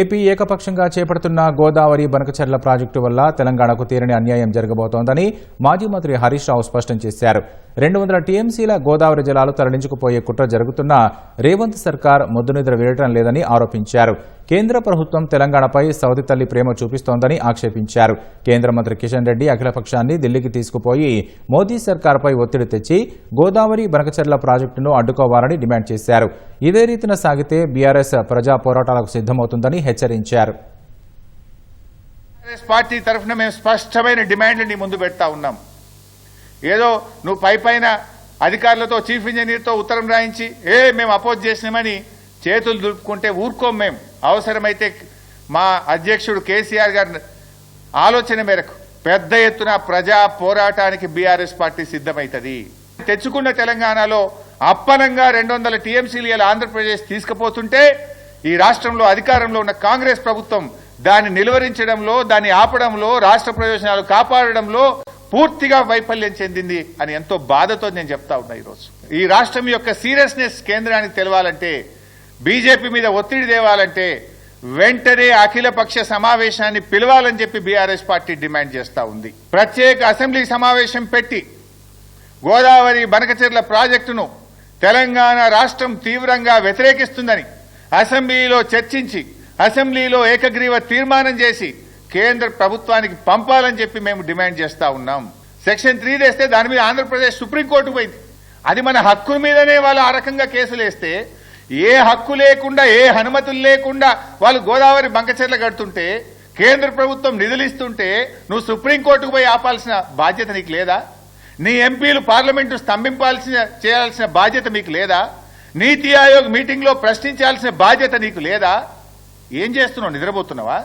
AP ఏకపక్షంగా చేపడుతున్న Godavari Banakacherla project వల్ల తెలంగాణకు తీరని అన్యాయం జరగబోతోందని మాజీ మంత్రి హరీష్ రావు స్పష్టం చేశారు. రెండు వందల టీఎంసీల గోదావరి జలాలు తరలించుకుపోయే కుట్ర జరుగుతున్న రేవంత్ సర్కార్ ముద్దునిద్ర వీడటం లేదని ఆరోపించారు. కేంద్ర ప్రభుత్వం తెలంగాణపై సౌది తల్లి ప్రేమ చూపిస్తోందని ఆక్షేపించారు. కేంద్ర మంత్రి కిషన్ రెడ్డి అఖిలపక్షాన్ని ఢిల్లీకి తీసుకుపోయి మోదీ సర్కార్పై ఒత్తిడి తెచ్చి గోదావరి బనకచర్ల ప్రాజెక్టును అడ్డుకోవాలని డిమాండ్ చేశారు. ఇదే రీతిన సాగితే బీఆర్ఎస్ ప్రజా పోరాటాలకు సిద్దమవుతుందని హెచ్చరించారు. పార్టీ తరఫున మేము స్పష్టమైన డిమాండ్లు ముందు పెడతా ఉన్నాం. ఏదో నువ్వు పై పైన అధికారులతో చీఫ్ ఇంజనీర్తో ఉత్తరం రాయించి ఏ మేము అపోజ్ చేసినామని చేతులు దులుపుకుంటే ఊరుకోం మేము అవసరమైతే మా అధ్యక్షుడు కేసీఆర్ గారి ఆలోచన మేరకు పెద్ద ఎత్తున ప్రజా పోరాటానికి బీఆర్ఎస్ పార్టీ సిద్ధమవుతుంది తెచ్చుకున్న తెలంగాణలో అప్పనంగా రెండు వందల టీఎంసీలు ఇలా ఆంధ్రప్రదేశ్ తీసుకుపోతుంటే ఈ రాష్ట్రంలో అధికారంలో ఉన్న కాంగ్రెస్ ప్రభుత్వం దాన్ని నిలువరించడంలో దాన్ని ఆపడంలో రాష్ట్ర ప్రయోజనాలు కాపాడడంలో పూర్తిగా వైఫల్యం చెందింది అని ఎంతో బాధతో నేను చెప్తా ఉన్నా ఈరోజు. ఈ రాష్ట్రం యొక్క సీరియస్నెస్ కేంద్రానికి తెలవాలంటే బీజేపీ మీద ఒత్తిడి తేవాలంటే వెంటనే అఖిలపక్ష సమావేశాన్ని పిలవాలని చెప్పి బీఆర్ఎస్ పార్టీ డిమాండ్ చేస్తా ఉంది. ప్రత్యేక అసెంబ్లీ సమావేశం పెట్టి గోదావరి బనకచెర్ల ప్రాజెక్టును తెలంగాణ రాష్ట్రం తీవ్రంగా వ్యతిరేకిస్తుందని అసెంబ్లీలో చర్చించి అసెంబ్లీలో ఏకగ్రీవ తీర్మానం చేసి కేంద్ర ప్రభుత్వానికి పంపాలని చెప్పి మేము డిమాండ్ చేస్తా ఉన్నాం. సెక్షన్ త్రీ తెస్తే దాని మీద ఆంధ్రప్రదేశ్ సుప్రీంకోర్టు పోయింది. అది మన హక్కుల మీదనే వాళ్ళు ఆ రకంగా కేసులు వేస్తే ఏ హక్కు లేకుండా ఏ అనుమతులు లేకుండా వాళ్ళు గోదావరి బంకచెర్ల కడుతుంటే కేంద్ర ప్రభుత్వం నిధులు ఇస్తుంటే నువ్వు సుప్రీంకోర్టుకు పోయి ఆపాల్సిన బాధ్యత నీకు లేదా? నీ ఎంపీలు పార్లమెంటు స్తంభింపాల్సిన చేయాల్సిన బాధ్యత మీకు లేదా? నీతి ఆయోగ్ మీటింగ్లో ప్రశ్నించాల్సిన బాధ్యత నీకు లేదా? ఏం చేస్తున్నావు? నిద్రపోతున్నావా?